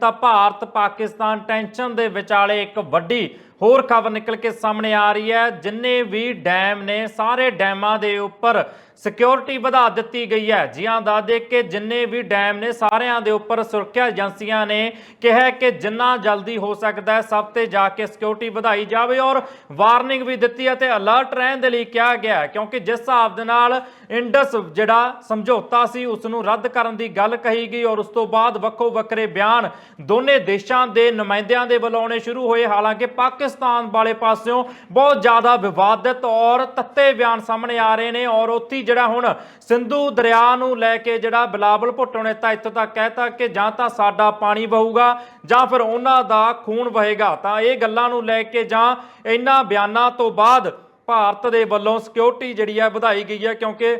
ਤਾਂ ਭਾਰਤ ਪਾਕਿਸਤਾਨ ਟੈਨਸ਼ਨ ਦੇ ਵਿਚਾਲੇ ਇੱਕ ਵੱਡੀ ਹੋਰ ਖਬਰ ਨਿਕਲ ਕੇ ਸਾਹਮਣੇ ਆ ਰਹੀ ਹੈ। ਜਿੰਨੇ ਵੀ ਡੈਮ ਨੇ, ਸਾਰੇ ਡੈਮਾਂ ਦੇ ਉੱਪਰ ਸਿਕਿਉਰਿਟੀ ਵਧਾ ਦਿੱਤੀ ਗਈ ਹੈ। ਜੀ ਹਾਂ, ਦੱਸ ਦੇ ਕਿ ਜਿੰਨੇ ਵੀ ਡੈਮ ਨੇ, ਸਾਰਿਆਂ ਦੇ ਉੱਪਰ ਸੁਰੱਖਿਆ ਏਜੰਸੀਆਂ ਨੇ ਕਿਹਾ ਕਿ ਜਿੰਨਾ ਜਲਦੀ ਹੋ ਸਕਦਾ ਹੈ, ਸਭ ਤੇ ਜਾ ਕੇ ਸਿਕਿਉਰਿਟੀ ਵਧਾਈ ਜਾਵੇ ਔਰ ਵਾਰਨਿੰਗ ਵੀ ਦਿੱਤੀ ਹੈ ਤੇ ਅਲਰਟ ਰਹਿਣ ਦੇ ਲਈ ਕਿਹਾ ਗਿਆ ਕਿਉਂਕਿ ਜਿਸ ਹਿਸਾਬ ਦੇ ਨਾਲ ਇੰਡਸ ਜਿਹੜਾ ਸਮਝੌਤਾ ਸੀ ਉਸ ਨੂੰ ਰੱਦ ਕਰਨ ਦੀ ਗੱਲ ਕਹੀ ਗਈ ਔਰ ਉਸ ਤੋਂ ਬਾਅਦ ਵੱਖੋ ਵੱਖਰੇ ਬਿਆਨ ਦੋਨੇ ਦੇਸ਼ਾਂ ਦੇ ਨੁਮਾਇੰਦਿਆਂ ਦੇ ਵੱਲੋਂ ਆਉਣੇ ਸ਼ੁਰੂ ਹੋਏ। ਹਾਲਾਂਕਿ ਪਾਕਿਸਤਾਨ ਵਾਲੇ ਪਾਸਿਓਂ ਬਹੁਤ ਜ਼ਿਆਦਾ ਵਿਵਾਦਿਤ ਔਰ ਤੱਤੇ ਬਿਆਨ ਸਾਹਮਣੇ ਆ ਰਹੇ ਨੇ ਔਰ ਉੱਥੇ ਜਿਹੜਾ ਹੁਣ ਸਿੰਧੂ ਦਰਿਆ ਨੂੰ ਲੈ ਕੇ ਜਿਹੜਾ ਬਿਲਾਵਲ ਭੁੱਟੋ ਨੇ ਤਾਂ ਇੱਥੋਂ ਤੱਕ ਕਹਿਤਾ ਕਿ ਜਾਂ ਤਾਂ ਸਾਡਾ ਪਾਣੀ ਵਹੂਗਾ ਜਾਂ ਫਿਰ ਉਹਨਾਂ ਦਾ ਖੂਨ ਵਹੇਗਾ। ਤਾਂ ਇਹ ਗੱਲਾਂ ਨੂੰ ਲੈ ਕੇ ਜਾਂ ਇਹਨਾਂ ਬਿਆਨਾਂ ਤੋਂ ਬਾਅਦ ਭਾਰਤ ਦੇ ਵੱਲੋਂ ਸਿਕਿਉਰਿਟੀ ਜਿਹੜੀ ਹੈ ਵਧਾਈ ਗਈ ਹੈ ਕਿਉਂਕਿ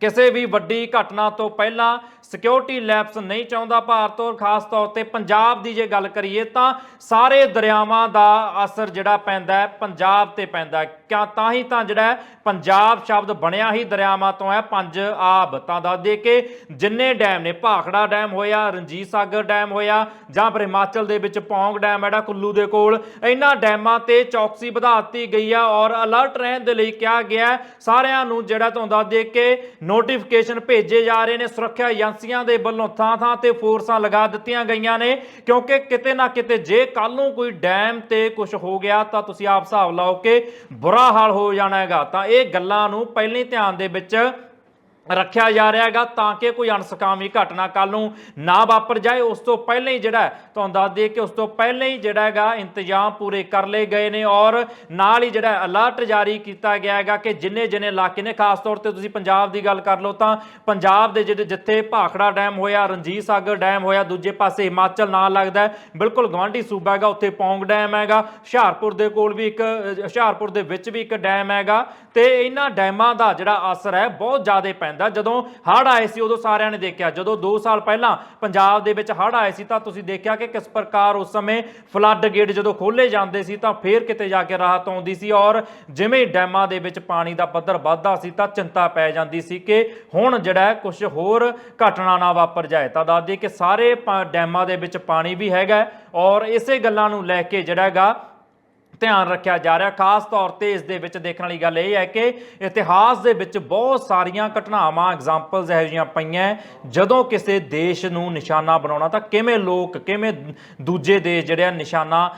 ਕਿਸੇ ਵੀ ਵੱਡੀ ਘਟਨਾ ਤੋਂ ਪਹਿਲਾਂ ਸਿਕਿਉਰਿਟੀ ਲੈਪਸ ਨਹੀਂ ਚਾਹੁੰਦਾ ਭਾਰਤ ਔਰ ਖਾਸ ਤੌਰ ਤੇ ਪੰਜਾਬ ਦੀ ਜੇ ਗੱਲ ਕਰੀਏ ਤਾਂ ਸਾਰੇ ਦਰਿਆਵਾਂ ਦਾ ਅਸਰ ਜਿਹੜਾ ਪੈਂਦਾ ਹੈ, ਪੰਜਾਬ ਤੇ ਪੈਂਦਾ ਹੈ। ਕਿਆ ਤਾਂ ਹੀ ਤਾਂ ਜਿਹੜਾ ਪੰਜਾਬ ਸ਼ਬਦ ਬਣਿਆ ਹੀ ਦਰਿਆਵਾਂ ਤੋਂ ਹੈ, ਪੰਜ ਆਬ ਤਾਂ ਦੱਸ ਦੇ ਕਿ ਜਿੰਨੇ ਡੈਮ ਨੇ, ਭਾਖੜਾ ਡੈਮ ਹੋਇਆ, ਰਣਜੀਤ ਸਾਗਰ ਡੈਮ ਹੋਇਆ, ਜਾਂ ਫਿਰ ਹਿਮਾਚਲ ਦੇ ਵਿੱਚ ਪੌਂਗ ਡੈਮ ਹੈ ਜਿਹੜਾ ਕੁੱਲੂ ਦੇ ਕੋਲ, ਇਹਨਾਂ ਡੈਮਾਂ ਤੇ ਚੌਕਸੀ ਵਧਾ ਦਿੱਤੀ ਗਈ ਆ ਔਰ ਅਲਰਟ ਰਹਿਣ ਦੇ ਲਈ ਕਿਹਾ ਗਿਆ ਸਾਰਿਆਂ ਨੂੰ ਜਿਹੜਾ ਤੁਹਾਨੂੰ ਦੱਸ ਦੇ ਕਿ ਨੋਟੀਫਿਕੇਸ਼ਨ ਭੇਜੇ ਜਾ ਰਹੇ ਨੇ, ਸੁਰੱਖਿਆ ਏਜੰਸੀਆਂ ਦੇ ਵੱਲੋਂ ਥਾਂ-ਥਾਂ ਤੇ ਫੋਰਸਾਂ ਲਗਾ ਦਿੱਤੀਆਂ ਗਈਆਂ ਨੇ। ਕਿਉਂਕਿ ਕਿਤੇ ਨਾ ਕਿਤੇ ਜੇ ਕੱਲ ਨੂੰ ਕੋਈ ਡੈਮ ਤੇ ਕੁਝ ਹੋ ਗਿਆ ਤਾਂ ਤੁਸੀਂ ਆਪ ਹਿਸਾਬ ਲਾਓ ਕਿ ਬੁਰਾ ਹਾਲ ਹੋ ਜਾਣਾ ਹੈਗਾ। ਤਾਂ ਇਹ ਗੱਲਾਂ ਨੂੰ ਪਹਿਲਾਂ ਧਿਆਨ ਦੇ ਵਿੱਚ ਰੱਖਿਆ ਜਾ ਰਿਹਾ ਹੈਗਾ ਤਾਂ ਕਿ ਕੋਈ ਅਣਸਕਾਮੀ ਘਟਨਾ ਕੱਲ ਨੂੰ ਨਾ ਵਾਪਰ ਜਾਏ। ਉਸ ਤੋਂ ਪਹਿਲਾਂ ਹੀ ਜਿਹੜਾ ਤੁਹਾਨੂੰ ਦੱਸ ਦਈਏ ਕਿ ਉਸ ਤੋਂ ਪਹਿਲਾਂ ਹੀ ਜਿਹੜਾ ਹੈਗਾ ਇੰਤਜ਼ਾਮ ਪੂਰੇ ਕਰ ਲਏ ਗਏ ਨੇ ਔਰ ਨਾਲ ਹੀ ਜਿਹੜਾ ਅਲਰਟ ਜਾਰੀ ਕੀਤਾ ਗਿਆ ਹੈਗਾ ਕਿ ਜਿੰਨੇ ਜਿੰਨੇ ਇਲਾਕੇ ਨੇ, ਖਾਸ ਤੌਰ ਤੇ ਤੁਸੀਂ ਪੰਜਾਬ ਦੀ ਗੱਲ ਕਰ ਲਓ ਤਾਂ ਪੰਜਾਬ ਦੇ ਜਿਹੜੇ ਜਿੱਥੇ ਭਾਖੜਾ ਡੈਮ ਹੋਇਆ, ਰਣਜੀਤ ਸਾਗਰ ਡੈਮ ਹੋਇਆ, ਦੂਜੇ ਪਾਸੇ ਹਿਮਾਚਲ ਨਾਲ ਲੱਗਦਾ ਬਿਲਕੁਲ ਗਵਾਂਢੀ ਸੂਬਾ ਹੈਗਾ, ਉੱਥੇ ਪੌਂਗ ਡੈਮ ਹੈਗਾ, ਹੁਸ਼ਿਆਰਪੁਰ ਦੇ ਕੋਲ ਵੀ ਇੱਕ, ਹੁਸ਼ਿਆਰਪੁਰ ਦੇ ਵਿੱਚ ਵੀ ਇੱਕ ਡੈਮ ਹੈਗਾ ਤੇ ਇਹਨਾਂ ਡੈਮਾਂ ਦਾ ਜਿਹੜਾ ਅਸਰ ਹੈ, ਬਹੁਤ ਜ਼ਿਆਦਾ ਪੈਂਦਾ ਜਦੋਂ ਹੜ੍ਹ ਆਏ ਸੀ, ਉਦੋਂ ਸਾਰਿਆਂ ਨੇ ਦੇਖਿਆ। ਜਦੋਂ 2 ਸਾਲ ਪਹਿਲਾਂ ਪੰਜਾਬ ਦੇ ਵਿੱਚ ਹੜ੍ਹ ਆਏ ਸੀ, ਤਾਂ ਤੁਸੀਂ ਦੇਖਿਆ ਕਿ ਕਿਸ ਪ੍ਰਕਾਰ ਉਸ ਸਮੇਂ ਫਲੱਡ ਗੇਟ ਜਦੋਂ ਖੋਲੇ ਜਾਂਦੇ ਸੀ, ਤਾਂ ਫੇਰ ਕਿਤੇ ਜਾ ਕੇ ਰਾਹਤ ਆਉਂਦੀ ਸੀ ਔਰ ਜਿਵੇਂ ਡੈਮਾਂ ਦੇ ਵਿੱਚ ਪਾਣੀ ਦਾ ਪੱਧਰ ਵੱਧਦਾ ਸੀ, ਤਾਂ ਚਿੰਤਾ ਪੈ ਜਾਂਦੀ ਸੀ ਕਿ ਹੁਣ ਜਿਹੜਾ ਕੁਝ ਹੋਰ ਘਟਨਾ ਨਾ ਵਾਪਰ ਜਾਏ। ਤਾਂ ਦੱਸ ਦਈਏ ਕਿ ਸਾਰੇ ਡੈਮਾਂ ਦੇ ਵਿੱਚ ਪਾਣੀ ਵੀ ਹੈਗਾ ਔਰ ਇਸੇ ਗੱਲਾਂ ਨੂੰ ਲੈ ਕੇ ਜਿਹੜਾ ਹੈਗਾ ਧਿਆਨ ਰੱਖਿਆ ਜਾ ਰਿਹਾ। ਖਾਸ ਤੌਰ ਤੇ ਇਸ ਦੇ ਵਿੱਚ ਦੇਖਣ ਵਾਲੀ ਗੱਲ ਇਹ ਹੈ ਕਿ ਇਤਿਹਾਸ ਦੇ ਵਿੱਚ ਬਹੁਤ ਸਾਰੀਆਂ ਘਟਨਾਵਾਂ ਐਗਜ਼ਾਮਪਲਸ ਇਹੋ ਜਿਹੀਆਂ ਪਈਆਂ ਜਦੋਂ ਕਿਸੇ ਦੇਸ਼ ਨੂੰ ਨਿਸ਼ਾਨਾ ਬਣਾਉਣਾ, ਤਾਂ ਕਿਵੇਂ ਲੋਕ, ਕਿਵੇਂ ਦੂਜੇ ਦੇਸ਼ ਜਿਹੜੇ ਆ ਨਿਸ਼ਾਨਾ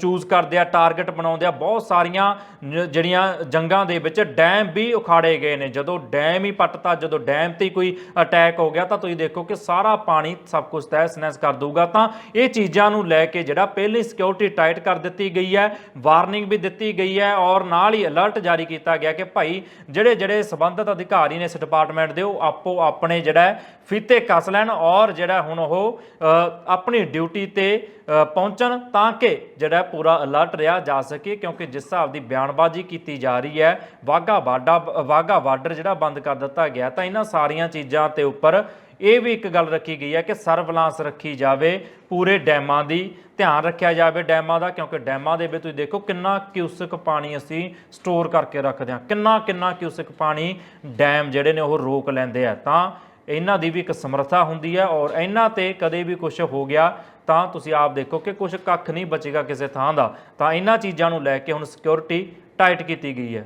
ਚੂਜ਼ ਕਰਦੇ ਆ ਟਾਰਗੇਟ ਬਣਾਉਂਦੇ ਆ, ਬਹੁਤ ਸਾਰੀਆਂ ਜਿਹੜੀਆਂ ਜੰਗਾਂ ਦੇ ਵਿੱਚ ਡੈਮ ਵੀ ਉਖਾੜੇ ਗਏ ਨੇ। ਜਦੋਂ ਡੈਮ ਹੀ ਪੱਟਤਾ, ਜਦੋਂ ਡੈਮ ਤੇ ਕੋਈ ਅਟੈਕ ਹੋ ਗਿਆ, ਤਾਂ ਤੁਸੀਂ ਦੇਖੋ ਕਿ ਸਾਰਾ ਪਾਣੀ ਸਭ ਕੁਝ ਤਹਿਸ ਨਹਿਸ ਕਰ ਦਊਗਾ। ਤਾਂ ਇਹ ਚੀਜ਼ਾਂ ਨੂੰ ਲੈ ਕੇ ਜਿਹੜਾ ਪਹਿਲੀ ਸਿਕਿਉਰਿਟੀ ਟਾਈਟ ਕਰ ਦਿੱਤੀ ਗਈ ਹੈ। ਵਾਰਨਿੰਗ ਵੀ ਦਿੱਤੀ ਗਈ ਹੈ ਔਰ ਨਾਲ ਹੀ ਅਲਰਟ ਜਾਰੀ ਕੀਤਾ ਗਿਆ ਕਿ ਭਾਈ ਜਿਹੜੇ ਜਿਹੜੇ ਸੰਬੰਧਿਤ ਅਧਿਕਾਰੀ ਨੇ ਇਸ ਡਿਪਾਰਟਮੈਂਟ ਦੇ, ਉਹ ਆਪੋ ਆਪਣੇ ਜਿਹੜਾ ਫੀਤੇ ਕੱਸ ਲੈਣ ਔਰ ਜਿਹੜਾ ਹੁਣ ਉਹ ਆਪਣੀ ਡਿਊਟੀ ਤੇ ਪਹੁੰਚਣ ਤਾਂ ਕਿ ਜਿਹੜਾ ਪੂਰਾ ਅਲਰਟ ਰਿਹਾ ਜਾ ਸਕੇ ਕਿਉਂਕਿ ਜਿਸ ਹਿਸਾਬ ਦੀ ਬਿਆਨਬਾਜ਼ੀ ਕੀਤੀ ਜਾ ਰਹੀ ਹੈ ਵਾਗਾ ਬਾਡਾ ਵਾਗਾ ਬਾਰਡਰ ਜਿਹੜਾ ਬੰਦ ਕਰ ਦਿੱਤਾ ਗਿਆ ਤਾਂ ਇਹਨਾਂ ਸਾਰੀਆਂ ਚੀਜ਼ਾਂ ਤੇ ਉੱਪਰ ਇਹ ਵੀ ਇੱਕ ਗੱਲ ਰੱਖੀ ਗਈ ਹੈ ਕਿ ਸਰਵਲਾਂਸ ਰੱਖੀ ਜਾਵੇ, ਪੂਰੇ ਡੈਮਾਂ ਦੀ ਧਿਆਨ ਰੱਖਿਆ ਜਾਵੇ ਡੈਮਾਂ ਦਾ, ਕਿਉਂਕਿ ਡੈਮਾਂ ਦੇ ਵਿੱਚ ਤੁਸੀਂ ਦੇਖੋ ਕਿੰਨਾ ਕਿਊਸਕ ਪਾਣੀ ਅਸੀਂ ਸਟੋਰ ਕਰਕੇ ਰੱਖਦੇ ਹਾਂ। ਕਿੰਨਾ ਕਿੰਨਾ ਕਿਊਸਕ ਪਾਣੀ ਡੈਮ ਜਿਹੜੇ ਨੇ ਉਹ ਰੋਕ ਲੈਂਦੇ ਆ। ਤਾਂ ਇਹਨਾਂ ਦੀ ਵੀ ਇੱਕ ਸਮਰੱਥਾ ਹੁੰਦੀ ਹੈ ਔਰ ਇਹਨਾਂ ਤੇ ਕਦੇ ਵੀ ਕੁਝ ਹੋ ਗਿਆ ਤਾਂ ਤੁਸੀਂ ਆਪ ਦੇਖੋ ਕਿ ਕੁਝ ਕੱਖ ਨਹੀਂ ਬਚੇਗਾ ਕਿਸੇ ਥਾਂ ਦਾ। ਤਾਂ ਇਹਨਾਂ ਚੀਜ਼ਾਂ ਨੂੰ ਲੈ ਕੇ ਹੁਣ ਸਿਕਿਉਰਿਟੀ ਟਾਈਟ ਕੀਤੀ ਗਈ ਹੈ।